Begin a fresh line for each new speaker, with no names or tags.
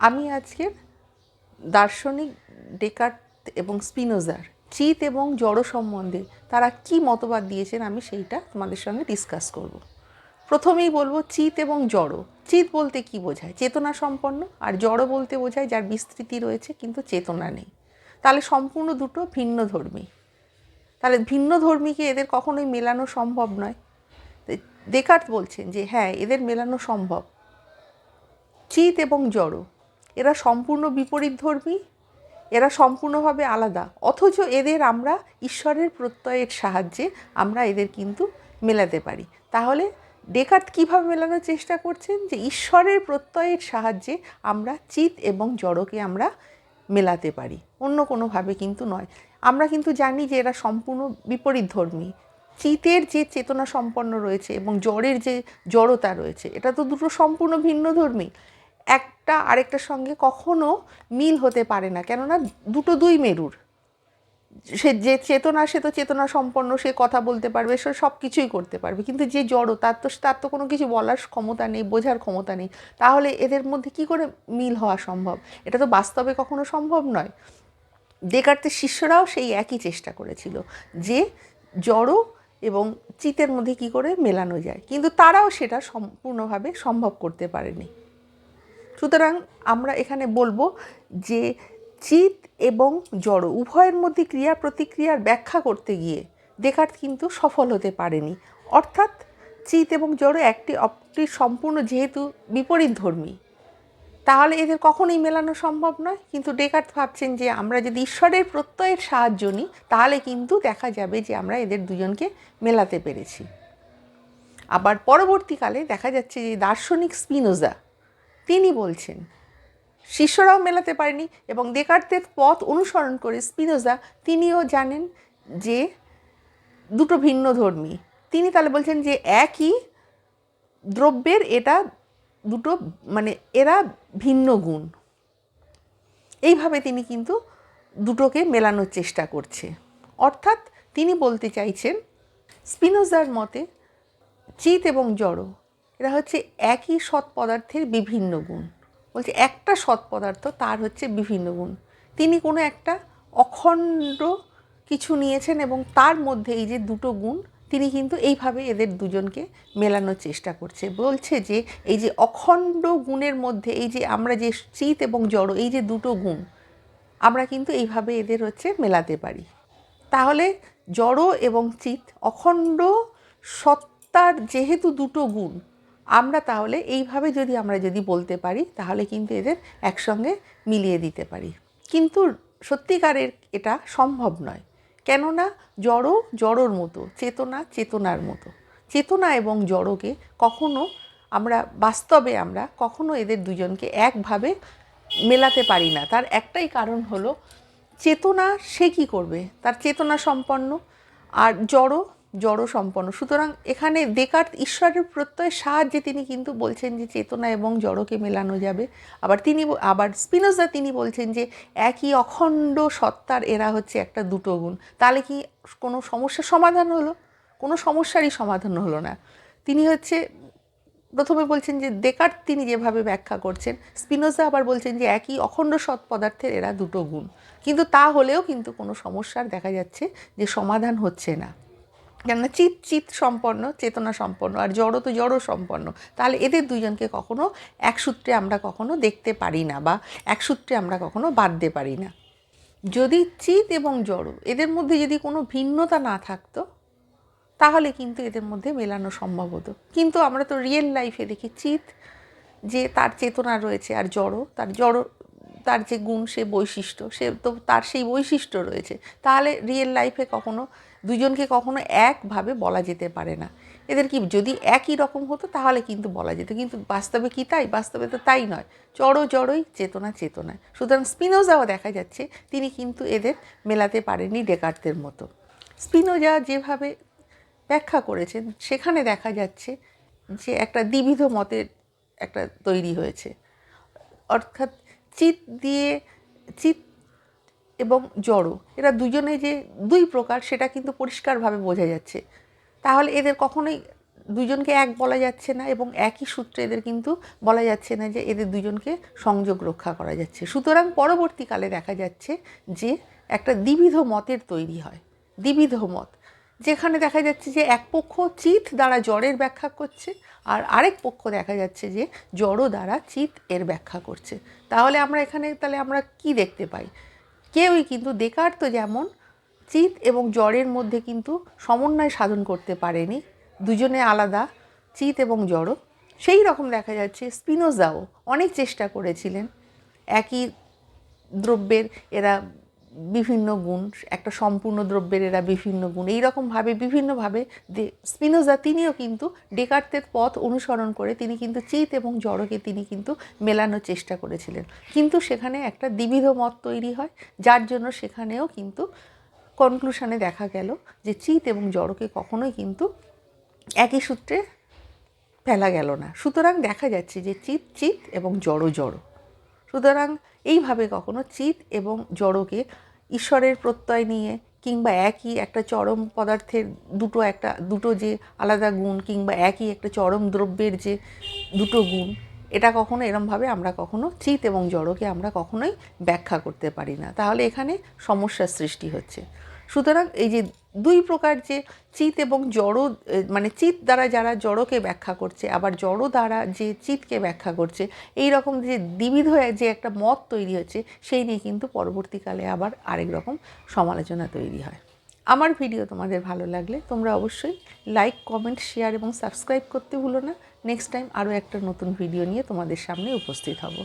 আমি আজকে দার্শনিক ডেকার্ট এবং স্পিনোজার, চিত এবং জড় সম্বন্ধে তারা কি মতবাদ দিয়েছেন আমি সেইটা তোমাদের সঙ্গে ডিসকাস করব। প্রথমেই বলব চিত এবং জড়। চিত বলতে কি বোঝায়? চেতনা সম্পন্ন আর জড় বলতে বোঝায় যার বিস্তৃতি রয়েছে কিন্তু চেতনা নেই। তাহলে সম্পূর্ণ দুটো ভিন্ন ধর্মী। তাহলে ভিন্ন ধর্মীকে এদের কখনোই মেলানো সম্ভব নয়। দেকার্ত বলছেন যে হ্যাঁ এদের মেলানো সম্ভব। চিত এবং জড়। এরা সম্পূর্ণ বিপরীত ধর্মী, এরা সম্পূর্ণভাবে আলাদা। অথচ এদের আমরা ঈশ্বরের প্রত্যয়ের সাহায্যে আমরা এদের কিন্তু মেলাতে পারি। তাহলে ডেকার্ত কীভাবে মেলানোর চেষ্টা করছেন? যে ঈশ্বরের প্রত্যয়ের সাহায্যে আমরা চিত এবং জড়কে আমরা মেলাতে পারি। অন্য কোনোভাবে কিন্তু নয়। আমরা কিন্তু জানি যে এরা সম্পূর্ণ বিপরীত ধর্মী। চিতের যে চেতনা সম্পন্ন রয়েছে এবং জড়ের যে জড়তা রয়েছে, এটা তো দুটো সম্পূর্ণ ভিন্ন ধর্মী। একটা আরেকটার সঙ্গে কখনো মিল হতে পারে না। কেননা দুটো দুই মেরুর। সে যে চেতনা, সে তো চেতনা সম্পন্ন, সে কথা বলতে পারবে, সে সব কিছুই করতে পারবে। কিন্তু যে জড়, তার তো তার তো কোনো কিছু বলার ক্ষমতা নেই, বোঝার ক্ষমতা নেই। তাহলে এদের মধ্যে কি করে মিল হওয়া সম্ভব? এটা তো বাস্তবে কখনো সম্ভব নয়। দেকার্তের শিষ্যরাও সেই একই চেষ্টা করেছিল যে জড় এবং চিতের মধ্যে কি করে মেলানো যায়। কিন্তু তারাও সেটা সম্পূর্ণভাবে সম্ভব করতে পারেনি। সুতরাং আমরা এখানে বলব যে চিত এবং জড় উভয়ের মধ্যে ক্রিয়া প্রতিক্রিয়ার ব্যাখ্যা করতে গিয়ে দেখার্ত কিন্তু সফল হতে পারেনি। অর্থাৎ চিত এবং জড় একটি অপটি সম্পূর্ণ যেহেতু বিপরীত ধর্মী তাহলে এদের কখনোই মেলানো সম্ভব নয়। কিন্তু ডেকার্ত ভাবছেন যে আমরা যদি ঈশ্বরের প্রত্যয়ের সাহায্য নিই, তাহলে কিন্তু দেখা যাবে যে আমরা এদের দুজনকে মেলাতে পেরেছি। আবার পরবর্তীকালে দেখা যাচ্ছে যে দার্শনিক স্পিনোজা তিনি বলছেন, শিষ্যরাও মেলাতে পারেনি এবং দেকার্তের পথ অনুসরণ করে স্পিনোজা তিনিও জানেন যে দুটো ভিন্ন ধর্মী। তিনি তাহলে বলছেন যে একই দ্রব্যের এটা দুটো মানে এরা ভিন্ন গুণ। এইভাবে তিনি কিন্তু দুটোকে মেলানোর চেষ্টা করছে। অর্থাৎ তিনি বলতে চাইছেন, স্পিনোজার মতে চিত এবং জড় এরা হচ্ছে একই সৎ পদার্থের বিভিন্ন গুণ। বলছে একটা সৎ পদার্থ, তার হচ্ছে বিভিন্ন গুণ। তিনি কোনো একটা অখণ্ড কিছু নিয়েছেন এবং তার মধ্যে এই যে দুটো গুণ, তিনি কিন্তু এইভাবে এদের দুজনকে মেলানোর চেষ্টা করছে। বলছে যে এই যে অখণ্ড গুণের মধ্যে এই যে আমরা যে চিত এবং জড়, এই যে দুটো গুণ, আমরা কিন্তু এইভাবে এদের হচ্ছে মেলাতে পারি। তাহলে জড় এবং চিত অখণ্ড সত্তার যেহেতু দুটো গুণ আমরা তাহলে এইভাবে যদি আমরা যদি বলতে পারি, তাহলে কিন্তু এদের একসঙ্গে মিলিয়ে দিতে পারি। কিন্তু সত্যিকারের এটা সম্ভব নয়। কেননা জড় জড়োর মতো, চেতনা চেতনার মতো। চেতনা এবং জড়কে কখনো আমরা, বাস্তবে আমরা কখনো এদের দুজনকে একভাবে মেলাতে পারি না। তার একটাই কারণ হলো, চেতনা সে কী করবে? তার চেতনা সম্পন্ন, আর জড় জড় সম্পন্ন সুতরাং এখানে দেকার্ত ঈশ্বরের প্রত্যয়ের সাহায্যে তিনি কিন্তু বলছেন যে চেতনা এবং জড়কে মেলানো যাবে। আবার তিনি আবার স্পিনোজা তিনি বলছেন যে একই অখণ্ড সত্তার এরা হচ্ছে একটা দুটো গুণ। তাহলে কি কোনো সমস্যার সমাধান হলো? কোনো সমস্যারই সমাধান হলো না। তিনি হচ্ছে প্রথমে বলছেন যে দেকার তিনি যেভাবে ব্যাখ্যা করছেন, স্পিনোজা আবার বলছেন যে একই অখণ্ড সৎ পদার্থের এরা দুটো গুণ। কিন্তু তা হলেও কিন্তু কোনো সমস্যার দেখা যাচ্ছে যে সমাধান হচ্ছে না। কেননা চিত চিত সম্পন্ন, চেতনা সম্পন্ন আর জড় তো জড় সম্পন্ন। তাহলে এদের দুজনকে কখনো এক সূত্রে আমরা কখনো দেখতে পারি না বা এক সূত্রে আমরা কখনো বাঁধতে পারি না। যদি চিত এবং জড় এদের মধ্যে যদি কোনো ভিন্নতা না থাকতো, তাহলে কিন্তু এদের মধ্যে মেলানো সম্ভব হতো। কিন্তু আমরা তো রিয়েল লাইফে দেখি চিত যে তার চেতনা রয়েছে আর জড়, তার জড়, তার যে গুণ, সে বৈশিষ্ট্য, সে তো তার সেই বৈশিষ্ট্য রয়েছে। তাহলে রিয়েল লাইফে কখনো দুজনকে কখনো একভাবে বলা যেতে পারে না। এদের কি যদি একই রকম হতো, তাহলে কিন্তু বলা যেত। কিন্তু বাস্তবে কি তাই? বাস্তবে তো তাই নয়। জড়ো জড়োই চেতনা চেতনায়। সুতরাং স্পিনোজাও দেখা যাচ্ছে, তিনি কিন্তু এদের মেলাতে পারেননি ডেকার্তের মতো। স্পিনোজা যেভাবে ব্যাখ্যা করেছেন, সেখানে দেখা যাচ্ছে যে একটা দ্বিবিধ মতের একটা তৈরি হয়েছে। অর্থাৎ চিত দিয়ে, চিত এবং জড়ো। এরা দুজনে যে দুই প্রকার, সেটা কিন্তু পরিষ্কারভাবে বোঝা যাচ্ছে। তাহলে এদের কখনোই দুজনকে এক বলা যাচ্ছে না এবং একই সূত্রে এদের কিন্তু বলা যাচ্ছে না যে এদের দুজনকে সংযোগ রক্ষা করা যাচ্ছে। সুতরাং পরবর্তীকালে দেখা যাচ্ছে যে একটা দ্বিবিধ মতের তৈরি হয়। দ্বিবিধ মত, যেখানে দেখা যাচ্ছে যে এক পক্ষ চিত দ্বারা জড়ের ব্যাখ্যা করছে আর আরেক পক্ষ দেখা যাচ্ছে যে জড় দ্বারা চিত এর ব্যাখ্যা করছে। তাহলে আমরা এখানে, তাহলে আমরা কি দেখতে পাই? কেউই কিন্তু দেকার তো যেমন চিত এবং জড়ের মধ্যে কিন্তু সমন্বয় সাধন করতে পারেনি। দুজনে আলাদা, চিত এবং জড়। সেই রকম দেখা যাচ্ছে স্পিনোজাও অনেক চেষ্টা করেছিলেন। একই দ্রব্যের এরা বিভিন্ন গুণ, একটা সম্পূর্ণ দ্রব্যের এরা বিভিন্ন গুণ, এইরকমভাবে, বিভিন্নভাবে স্পিনোজা তিনিও কিন্তু ডেকার্তের পথ অনুসরণ করে তিনি কিন্তু চিত এবং জড়কে তিনি কিন্তু মেলানোর চেষ্টা করেছিলেন। কিন্তু সেখানে একটা দ্বিবিধ মত তৈরি হয়, যার জন্য সেখানেও কিন্তু কনক্লুশনে দেখা গেল যে চিত এবং জড়কে কখনোই কিন্তু একই সূত্রে ফেলা গেল না। সুতরাং দেখা যাচ্ছে যে চিত চিত এবং জড় জড়। সুতরাং এইভাবে কখনো চিত এবং জড়কে ঈশ্বরের প্রত্যয় নিয়ে কিংবা একই একটা চরম পদার্থের দুটো একটা, দুটো যে আলাদা গুণ কিংবা একই একটা চরম দ্রব্যের যে দুটো গুণ, এটা কখনো এরমভাবে আমরা কখনো চিত এবং জড়কে আমরা কখনোই ব্যাখ্যা করতে পারি না। তাহলে এখানে সমস্যার সৃষ্টি হচ্ছে। সুতরাং এই যে দুই প্রকার যে চিত এবং জড় মানে চিত দ্বারা যারা জড়কে ব্যাখ্যা করছে, আবার জড় দ্বারা যে চিতকে ব্যাখ্যা করছে, এই রকম যে দ্বিবিধ হয়ে যে একটা মত তৈরি হচ্ছে, সেই নিয়ে কিন্তু পরবর্তীকালে আবার আরেক রকম সমালোচনা তৈরি হয়। আমার ভিডিও তোমাদের ভালো লাগলে তোমরা অবশ্যই লাইক কমেন্ট শেয়ার এবং সাবস্ক্রাইব করতে ভুলো না। নেক্সট টাইম আরও একটা নতুন ভিডিও নিয়ে তোমাদের সামনে উপস্থিত হব।